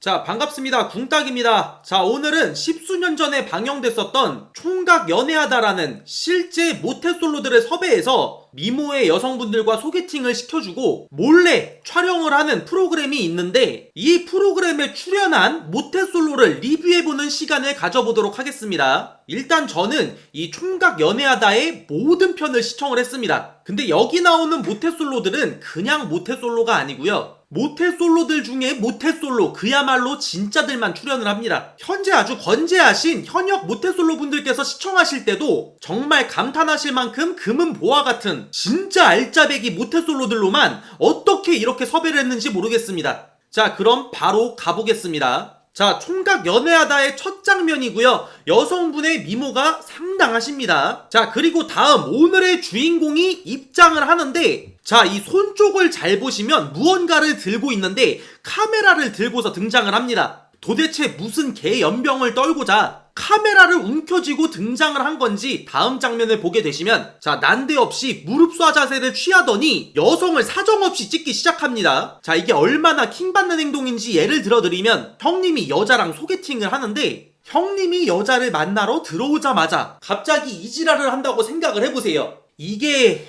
자, 반갑습니다. 궁딱입니다. 자, 오늘은 십수년 전에 방영됐었던 총각 연애하다라는 실제 모태솔로들을 섭외해서 미모의 여성분들과 소개팅을 시켜주고 몰래 촬영을 하는 프로그램이 있는데 이 프로그램에 출연한 모태솔로를 리뷰해보는 시간을 가져보도록 하겠습니다. 일단 저는 이 총각 연애하다의 모든 편을 시청을 했습니다. 근데 여기 나오는 모태솔로들은 그냥 모태솔로가 아니고요. 모태솔로들 중에 모태솔로 그야말로 진짜들만 출연을 합니다. 현재 아주 건재하신 현역 모태솔로 분들께서 시청하실 때도 정말 감탄하실 만큼 금은 보화 같은 진짜 알짜배기 모태솔로들로만 어떻게 이렇게 섭외를 했는지 모르겠습니다. 자 그럼 바로 가보겠습니다. 자, 총각 연애하다의 첫 장면이고요. 여성분의 미모가 상당하십니다. 자, 그리고 다음 오늘의 주인공이 입장을 하는데 자, 이 손 쪽을 잘 보시면 무언가를 들고 있는데 카메라를 들고서 등장을 합니다. 도대체 무슨 개 연병을 떨고자 카메라를 움켜쥐고 등장을 한 건지 다음 장면을 보게 되시면 자 난데없이 무릎 쏴 자세를 취하더니 여성을 사정없이 찍기 시작합니다. 자 이게 얼마나 킹받는 행동인지 예를 들어드리면 형님이 여자랑 소개팅을 하는데 형님이 여자를 만나러 들어오자마자 갑자기 이지랄을 한다고 생각을 해보세요. 이게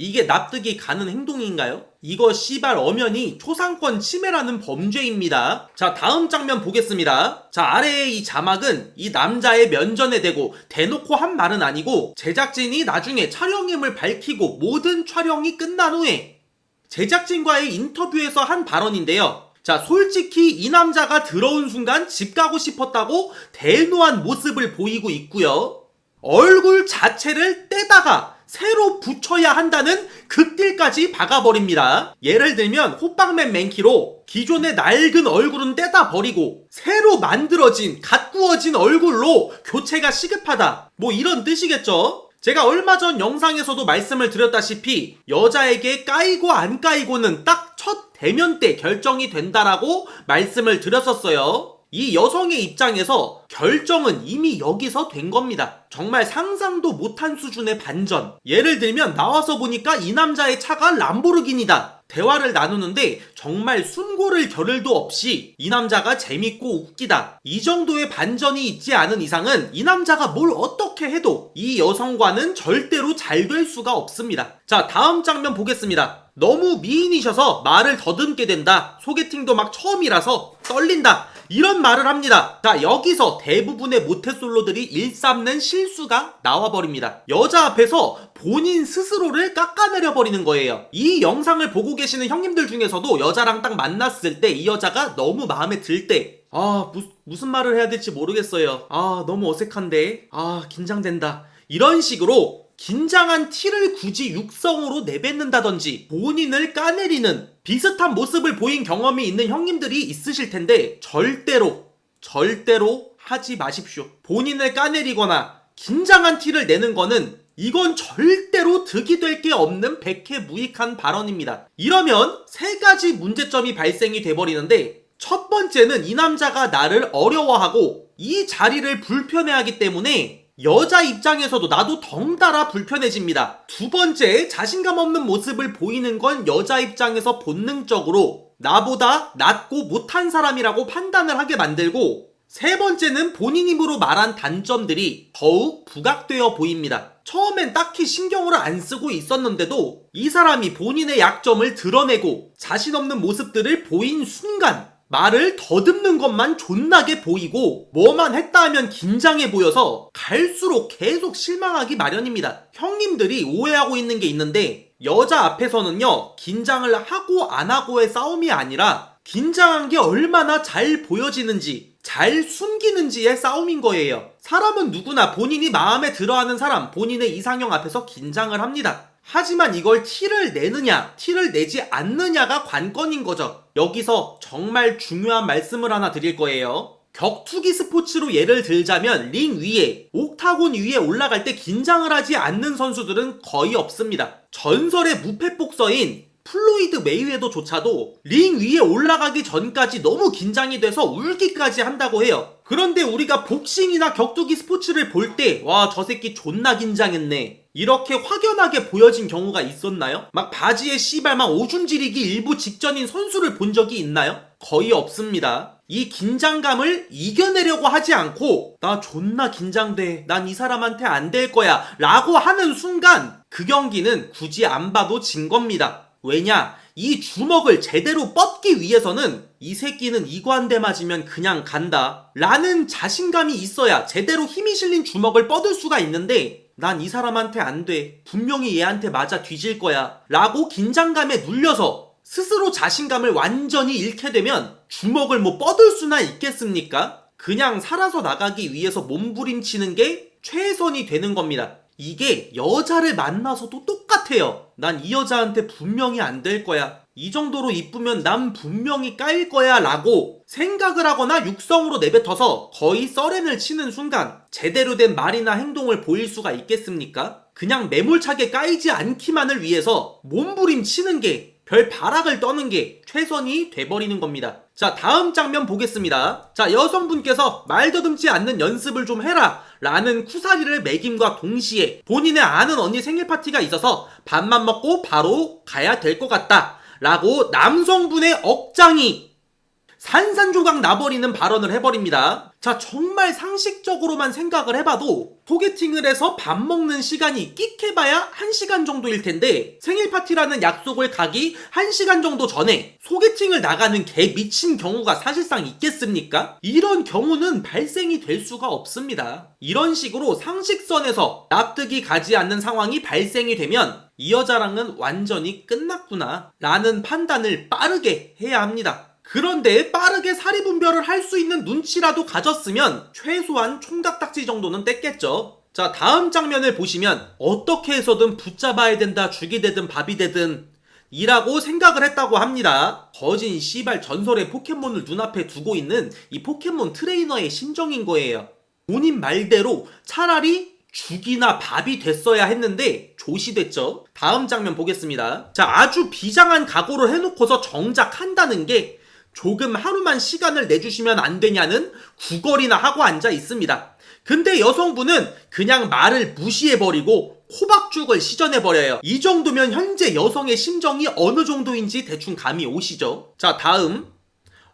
이게 납득이 가는 행동인가요? 이거 씨발 엄연히 초상권 침해라는 범죄입니다. 자, 다음 장면 보겠습니다. 자, 아래의 이 자막은 이 남자의 면전에 대고 대놓고 한 말은 아니고 제작진이 나중에 촬영임을 밝히고 모든 촬영이 끝난 후에 제작진과의 인터뷰에서 한 발언인데요. 자, 솔직히 이 남자가 들어온 순간 집 가고 싶었다고 대노한 모습을 보이고 있고요. 얼굴 자체를 떼다가 새로 붙여야 한다는 극딜까지 박아버립니다. 예를 들면 호빵맨 맨키로 기존의 낡은 얼굴은 떼다 버리고 새로 만들어진 갓 구워진 얼굴로 교체가 시급하다. 뭐 이런 뜻이겠죠? 제가 얼마 전 영상에서도 말씀을 드렸다시피 여자에게 까이고 안 까이고는 딱 첫 대면 때 결정이 된다라고 말씀을 드렸었어요. 이 여성의 입장에서 결정은 이미 여기서 된 겁니다. 정말 상상도 못한 수준의 반전. 예를 들면 나와서 보니까 이 남자의 차가 람보르기니다. 대화를 나누는데 정말 순고를 겨를도 없이 이 남자가 재밌고 웃기다. 이 정도의 반전이 있지 않은 이상은 이 남자가 뭘 어떻게 해도 이 여성과는 절대로 잘 될 수가 없습니다. 자, 다음 장면 보겠습니다. 너무 미인이셔서 말을 더듬게 된다. 소개팅도 막 처음이라서 떨린다. 이런 말을 합니다. 자, 여기서 대부분의 모태솔로들이 일삼는 실수가 나와버립니다. 여자 앞에서 본인 스스로를 깎아내려 버리는 거예요. 이 영상을 보고 계시는 형님들 중에서도 여자랑 딱 만났을 때 이 여자가 너무 마음에 들 때, 아, 무, 무슨 말을 해야 될지 모르겠어요. 아, 너무 어색한데. 아, 긴장된다. 이런 식으로 긴장한 티를 굳이 육성으로 내뱉는다든지 본인을 까내리는 비슷한 모습을 보인 경험이 있는 형님들이 있으실 텐데 절대로 절대로 하지 마십시오. 본인을 까내리거나 긴장한 티를 내는 거는 이건 절대로 득이 될 게 없는 백해무익한 발언입니다. 이러면 세 가지 문제점이 발생이 돼버리는데 첫 번째는 이 남자가 나를 어려워하고 이 자리를 불편해하기 때문에 여자 입장에서도 나도 덩달아 불편해집니다. 두 번째, 자신감 없는 모습을 보이는 건 여자 입장에서 본능적으로 나보다 낫고 못한 사람이라고 판단을 하게 만들고 세 번째는 본인 입으로 말한 단점들이 더욱 부각되어 보입니다. 처음엔 딱히 신경을 안 쓰고 있었는데도 이 사람이 본인의 약점을 드러내고 자신 없는 모습들을 보인 순간 말을 더듬는 것만 존나게 보이고 뭐만 했다 하면 긴장해 보여서 갈수록 계속 실망하기 마련입니다. 형님들이 오해하고 있는 게 있는데 여자 앞에서는요 긴장을 하고 안 하고의 싸움이 아니라 긴장한 게 얼마나 잘 보여지는지 잘 숨기는지의 싸움인 거예요. 사람은 누구나 본인이 마음에 들어하는 사람, 본인의 이상형 앞에서 긴장을 합니다. 하지만 이걸 티를 내느냐, 티를 내지 않느냐가 관건인 거죠. 여기서 정말 중요한 말씀을 하나 드릴 거예요. 격투기 스포츠로 예를 들자면 링 위에, 옥타곤 위에 올라갈 때 긴장을 하지 않는 선수들은 거의 없습니다. 전설의 무패 복서인 플로이드 메이웨더조차도 링 위에 올라가기 전까지 너무 긴장이 돼서 울기까지 한다고 해요. 그런데 우리가 복싱이나 격투기 스포츠를 볼 때, 와, 저 새끼 존나 긴장했네. 이렇게 확연하게 보여진 경우가 있었나요? 막 바지에 씨발 막 오줌 지리기 일부 직전인 선수를 본 적이 있나요? 거의 없습니다. 이 긴장감을 이겨내려고 하지 않고 나 존나 긴장돼. 난 이 사람한테 안 될 거야. 라고 하는 순간 그 경기는 굳이 안 봐도 진 겁니다. 왜냐? 이 주먹을 제대로 뻗기 위해서는 이 새끼는 이거 한대 맞으면 그냥 간다. 라는 자신감이 있어야 제대로 힘이 실린 주먹을 뻗을 수가 있는데 난 이 사람한테 안 돼. 분명히 얘한테 맞아 뒤질 거야. 라고 긴장감에 눌려서 스스로 자신감을 완전히 잃게 되면 주먹을 뭐 뻗을 수나 있겠습니까? 그냥 살아서 나가기 위해서 몸부림치는 게 최선이 되는 겁니다. 이게 여자를 만나서도 똑같아요. 난 이 여자한테 분명히 안 될 거야. 이 정도로 이쁘면 난 분명히 까일 거야 라고 생각을 하거나 육성으로 내뱉어서 거의 썰렌을 치는 순간 제대로 된 말이나 행동을 보일 수가 있겠습니까? 그냥 매몰차게 까이지 않기만을 위해서 몸부림 치는 게별 바락을 떠는 게 최선이 돼버리는 겁니다. 자, 다음 장면 보겠습니다. 자, 여성분께서 말 더듬지 않는 연습을 좀 해라. 라는 쿠사리를 매김과 동시에 본인의 아는 언니 생일 파티가 있어서 밥만 먹고 바로 가야 될 것 같다. 라고 남성분의 억장이 산산조각 나버리는 발언을 해버립니다. 자, 정말 상식적으로만 생각을 해봐도 소개팅을 해서 밥 먹는 시간이 끽해봐야 1시간 정도일 텐데 생일 파티라는 약속을 가기 1시간 정도 전에 소개팅을 나가는 개 미친 경우가 사실상 있겠습니까? 이런 경우는 발생이 될 수가 없습니다. 이런 식으로 상식선에서 납득이 가지 않는 상황이 발생이 되면 이 여자랑은 완전히 끝났구나 라는 판단을 빠르게 해야 합니다. 그런데 빠르게 사리 분별을 할 수 있는 눈치라도 가졌으면 최소한 총각딱지 정도는 뗐겠죠. 자, 다음 장면을 보시면 어떻게 해서든 붙잡아야 된다, 죽이 되든 밥이 되든 이라고 생각을 했다고 합니다. 거진 씨발 전설의 포켓몬을 눈앞에 두고 있는 이 포켓몬 트레이너의 심정인 거예요. 본인 말대로 차라리 죽이나 밥이 됐어야 했는데 조시됐죠. 다음 장면 보겠습니다. 자, 아주 비장한 각오를 해놓고서 정작 한다는 게 조금 하루만 시간을 내주시면 안 되냐는 구걸이나 하고 앉아 있습니다. 근데 여성분은 그냥 말을 무시해버리고 호박죽을 시전해버려요. 이 정도면 현재 여성의 심정이 어느 정도인지 대충 감이 오시죠? 자, 다음.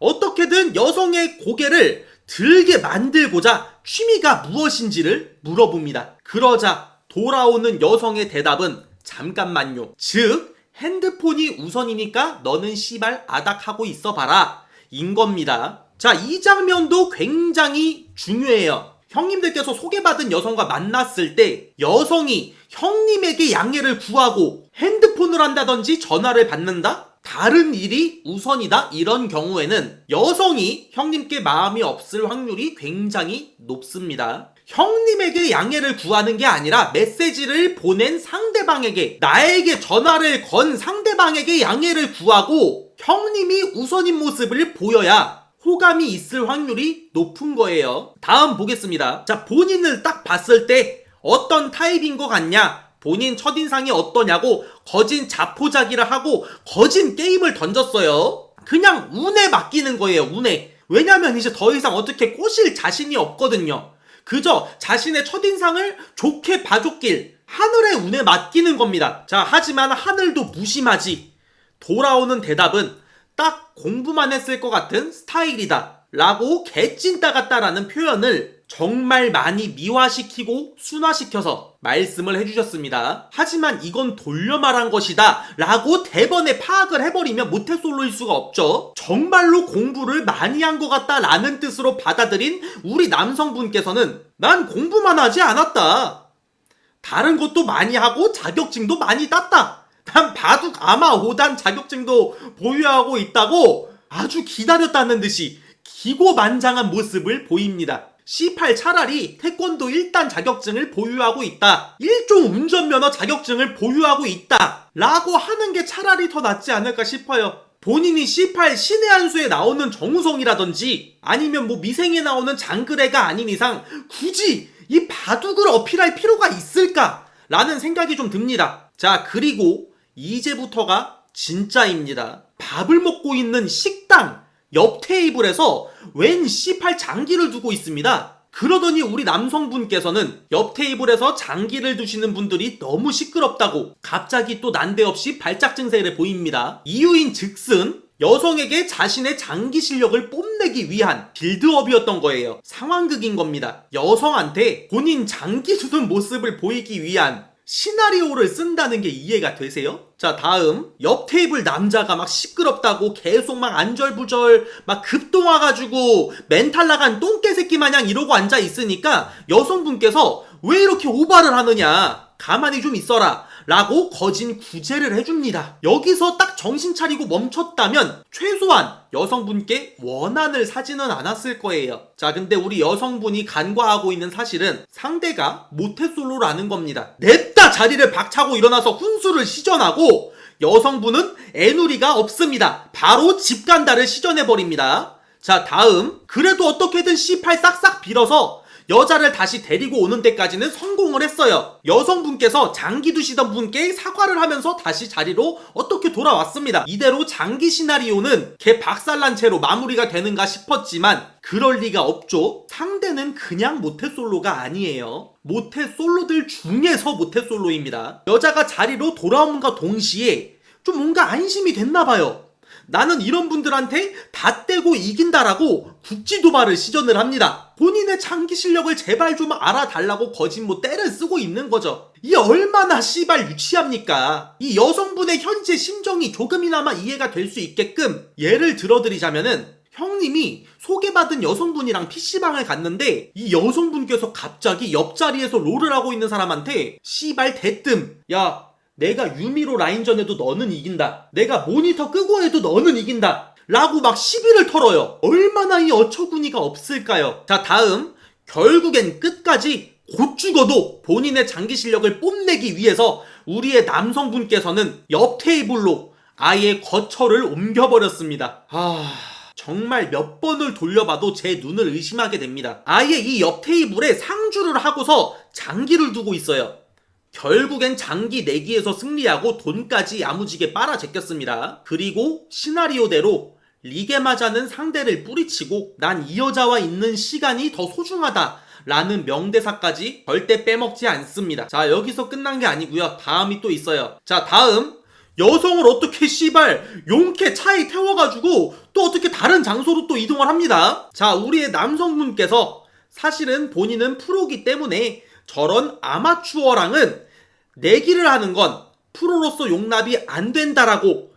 어떻게든 여성의 고개를 들게 만들고자 취미가 무엇인지를 물어봅니다. 그러자 돌아오는 여성의 대답은 잠깐만요. 즉, 핸드폰이 우선이니까 너는 씨발 아닥하고 있어 봐라. 인 겁니다. 자, 이 장면도 굉장히 중요해요. 형님들께서 소개받은 여성과 만났을 때 여성이 형님에게 양해를 구하고 핸드폰을 한다든지 전화를 받는다? 다른 일이 우선이다? 이런 경우에는 여성이 형님께 마음이 없을 확률이 굉장히 높습니다. 형님에게 양해를 구하는 게 아니라 메시지를 보낸 상대방에게 나에게 전화를 건 상대방에게 양해를 구하고 형님이 우선인 모습을 보여야 호감이 있을 확률이 높은 거예요. 다음 보겠습니다. 자, 본인을 딱 봤을 때 어떤 타입인 것 같냐? 본인 첫인상이 어떠냐고 거진 자포자기를 하고 거진 게임을 던졌어요. 그냥 운에 맡기는 거예요, 운에. 왜냐면 이제 더 이상 어떻게 꼬실 자신이 없거든요. 그저 자신의 첫인상을 좋게 봐줬길 하늘의 운에 맡기는 겁니다. 자, 하지만 하늘도 무심하지. 돌아오는 대답은 딱 공부만 했을 것 같은 스타일이다. 라고 개찐따 같다라는 표현을 정말 많이 미화시키고 순화시켜서 말씀을 해주셨습니다. 하지만 이건 돌려 말한 것이다. 라고 대번에 파악을 해버리면 모태솔로일 수가 없죠. 정말로 공부를 많이 한 것 같다. 라는 뜻으로 받아들인 우리 남성분께서는 난 공부만 하지 않았다. 다른 것도 많이 하고 자격증도 많이 땄다. 난 바둑 아마 5단 자격증도 보유하고 있다고 아주 기다렸다는 듯이 기고만장한 모습을 보입니다. C8 차라리 태권도 1단 자격증을 보유하고 있다. 1종 운전면허 자격증을 보유하고 있다. 라고 하는 게 차라리 더 낫지 않을까 싶어요. 본인이 C8 신의 한 수에 나오는 정우성이라든지 아니면 뭐 미생에 나오는 장그래가 아닌 이상 굳이 이 바둑을 어필할 필요가 있을까? 라는 생각이 좀 듭니다. 자, 그리고 이제부터가 진짜입니다. 밥을 먹고 있는 식당 옆 테이블에서 웬 C8 장기를 두고 있습니다. 그러더니 우리 남성분께서는 옆 테이블에서 장기를 두시는 분들이 너무 시끄럽다고 갑자기 또 난데없이 발작 증세를 보입니다. 이유인 즉슨 여성에게 자신의 장기 실력을 뽐내기 위한 빌드업이었던 거예요. 상황극인 겁니다. 여성한테 본인 장기 두는 모습을 보이기 위한 시나리오를 쓴다는 게 이해가 되세요? 자, 다음. 옆 테이블 남자가 막 시끄럽다고 계속 막 안절부절 막 급동와가지고 멘탈 나간 똥개 새끼 마냥 이러고 앉아 있으니까 여성분께서 왜 이렇게 오바를 하느냐? 가만히 좀 있어라. 라고 거진 구제를 해줍니다. 여기서 딱 정신 차리고 멈췄다면 최소한 여성분께 원한을 사지는 않았을 거예요. 자, 근데 우리 여성분이 간과하고 있는 사실은 상대가 모태솔로라는 겁니다. 냅다 자리를 박차고 일어나서 훈수를 시전하고 여성분은 애누리가 없습니다. 바로 집간다를 시전해버립니다. 자, 다음. 그래도 어떻게든 C8 싹싹 빌어서 여자를 다시 데리고 오는 데까지는 성공을 했어요. 여성분께서 장기 두시던 분께 사과를 하면서 다시 자리로 어떻게 돌아왔습니다. 이대로 장기 시나리오는 개 박살난 채로 마무리가 되는가 싶었지만 그럴 리가 없죠. 상대는 그냥 모태솔로가 아니에요. 모태솔로들 중에서 모태솔로입니다. 여자가 자리로 돌아옴과 동시에 좀 뭔가 안심이 됐나 봐요. 나는 이런 분들한테 다 떼고 이긴다라고 국지 도발을 시전을 합니다. 본인의 장기 실력을 제발 좀 알아달라고 거짓 뭐 때를 쓰고 있는 거죠. 이 얼마나 씨발 유치합니까? 이 여성분의 현재 심정이 조금이나마 이해가 될 수 있게끔 예를 들어드리자면은 형님이 소개받은 여성분이랑 PC방을 갔는데 이 여성분께서 갑자기 옆자리에서 롤을 하고 있는 사람한테 씨발 대뜸 야 내가 유미로 라인전에도 너는 이긴다. 내가 모니터 끄고 해도 너는 이긴다. 라고 막 시비를 털어요. 얼마나 이 어처구니가 없을까요? 자, 다음. 결국엔 끝까지 곧 죽어도 본인의 장기 실력을 뽐내기 위해서 우리의 남성분께서는 옆 테이블로 아예 거처를 옮겨버렸습니다. 아. 정말 몇 번을 돌려봐도 제 눈을 의심하게 됩니다. 아예 이 옆 테이블에 상주를 하고서 장기를 두고 있어요. 결국엔 장기 내기에서 승리하고 돈까지 야무지게 빨아제꼈습니다. 그리고 시나리오대로 리게마자는 상대를 뿌리치고 난 이 여자와 있는 시간이 더 소중하다. 라는 명대사까지 절대 빼먹지 않습니다. 자, 여기서 끝난 게 아니고요. 다음이 또 있어요. 자, 다음. 여성을 어떻게 씨발 용케 차에 태워가지고 또 어떻게 다른 장소로 또 이동을 합니다. 자, 우리의 남성분께서 사실은 본인은 프로기 때문에 저런 아마추어랑은 내기를 하는 건 프로로서 용납이 안 된다라고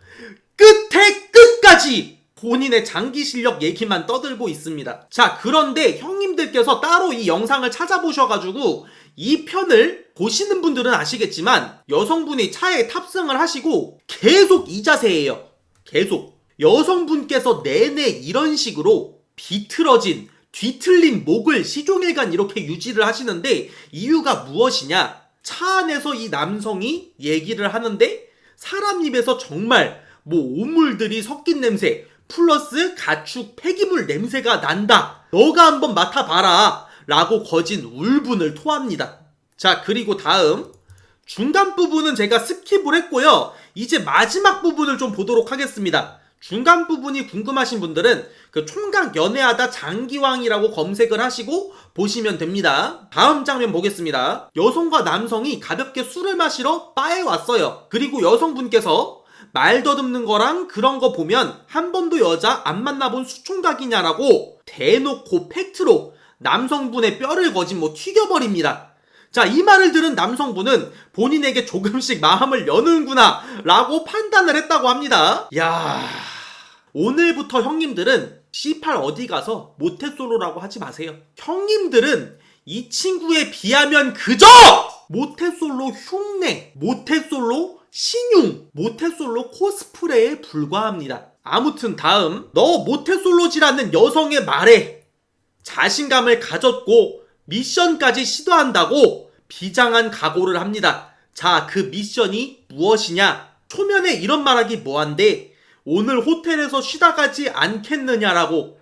끝에 끝까지 본인의 장기 실력 얘기만 떠들고 있습니다. 자, 그런데 형님들께서 따로 이 영상을 찾아보셔가지고 이 편을 보시는 분들은 아시겠지만 여성분이 차에 탑승을 하시고 계속 이 자세예요. 계속. 여성분께서 내내 이런 식으로 비틀어진 뒤틀린 목을 시종일관 이렇게 유지를 하시는데 이유가 무엇이냐? 차 안에서 이 남성이 얘기를 하는데 사람 입에서 정말 뭐 오물들이 섞인 냄새 플러스 가축 폐기물 냄새가 난다. 너가 한번 맡아봐라. 라고 거진 울분을 토합니다. 자, 그리고 다음. 중간 부분은 제가 스킵을 했고요. 이제 마지막 부분을 좀 보도록 하겠습니다. 중간 부분이 궁금하신 분들은 그 총각 연애하다 장기왕이라고 검색을 하시고 보시면 됩니다. 다음 장면 보겠습니다. 여성과 남성이 가볍게 술을 마시러 바에 왔어요. 그리고 여성분께서 말 더듬는 거랑 그런 거 보면 한 번도 여자 안 만나본 수총각이냐라고 대놓고 팩트로 남성분의 뼈를 거진 뭐 튀겨버립니다. 자, 이 말을 들은 남성분은 본인에게 조금씩 마음을 여는구나 라고 판단을 했다고 합니다. 야 오늘부터 형님들은 C8 어디 가서 모태솔로라고 하지 마세요. 형님들은 이 친구에 비하면 그저 모태솔로 흉내, 모태솔로 신용, 모태솔로 코스프레에 불과합니다. 아무튼 다음 너 모태솔로지라는 여성의 말에 자신감을 가졌고 미션까지 시도한다고 비장한 각오를 합니다. 자, 그 미션이 무엇이냐? 초면에 이런 말하기 뭐한데 오늘 호텔에서 쉬다 가지 않겠느냐라고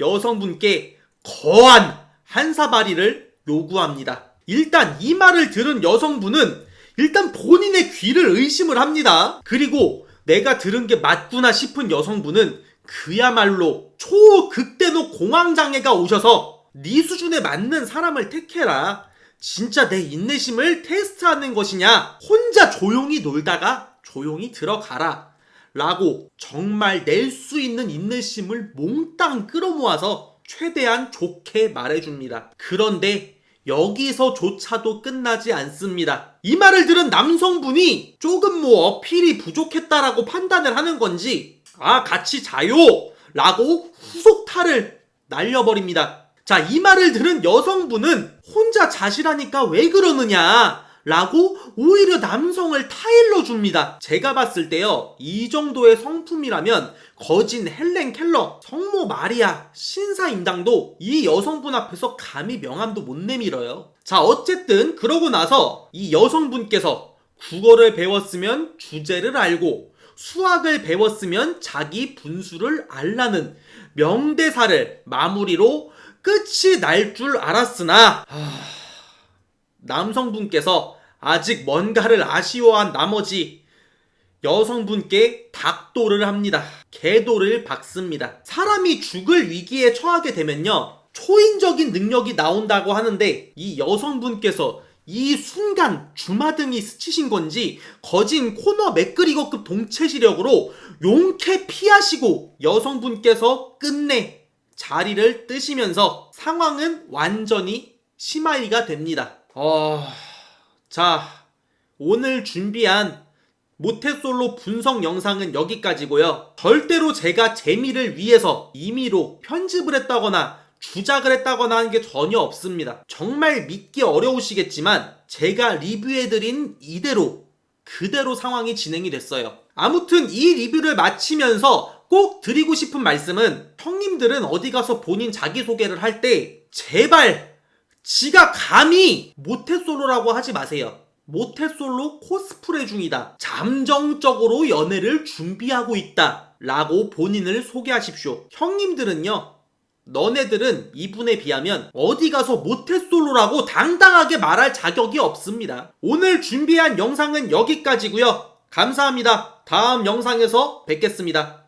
여성분께 거한 한사발이를 요구합니다. 일단 이 말을 들은 여성분은 일단 본인의 귀를 의심을 합니다. 그리고 내가 들은 게 맞구나 싶은 여성분은 그야말로 초극대노 공황장애가 오셔서 네 수준에 맞는 사람을 택해라. 진짜 내 인내심을 테스트하는 것이냐? 혼자 조용히 놀다가 조용히 들어가라. 라고 정말 낼 수 있는 인내심을 몽땅 끌어모아서 최대한 좋게 말해줍니다. 그런데 여기서조차도 끝나지 않습니다. 이 말을 들은 남성분이 조금 뭐 어필이 부족했다라고 판단을 하는 건지 아 같이 자요 라고 후속타를 날려버립니다. 자, 이 말을 들은 여성분은 혼자 자시라니까 왜 그러느냐 라고 오히려 남성을 타일러 줍니다. 제가 봤을 때요, 이 정도의 성품이라면 거진 헬렌 켈러, 성모 마리아, 신사임당도 이 여성분 앞에서 감히 명함도 못 내밀어요. 자, 어쨌든 그러고 나서 이 여성분께서 국어를 배웠으면 주제를 알고 수학을 배웠으면 자기 분수를 알라는 명대사를 마무리로 끝이 날 줄 알았으나 하... 남성분께서 아직 뭔가를 아쉬워한 나머지 여성분께 닥도를 합니다. 개도를 박습니다. 사람이 죽을 위기에 처하게 되면요. 초인적인 능력이 나온다고 하는데 이 여성분께서 이 순간 주마등이 스치신 건지 거진 코너 맥그리거급 동체 시력으로 용케 피하시고 여성분께서 끝내 자리를 뜨시면서 상황은 완전히 심하이가 됩니다. 어... 자, 오늘 준비한 모태솔로 분석 영상은 여기까지고요. 절대로 제가 재미를 위해서 임의로 편집을 했다거나 주작을 했다거나 하는 게 전혀 없습니다. 정말 믿기 어려우시겠지만 제가 리뷰해드린 이대로 그대로 상황이 진행이 됐어요. 아무튼 이 리뷰를 마치면서 꼭 드리고 싶은 말씀은 형님들은 어디 가서 본인 자기소개를 할 때 제발 지가 감히 모태솔로라고 하지 마세요. 모태솔로 코스프레 중이다. 잠정적으로 연애를 준비하고 있다. 라고 본인을 소개하십시오. 형님들은요, 너네들은 이분에 비하면 어디 가서 모태솔로라고 당당하게 말할 자격이 없습니다. 오늘 준비한 영상은 여기까지고요. 감사합니다. 다음 영상에서 뵙겠습니다.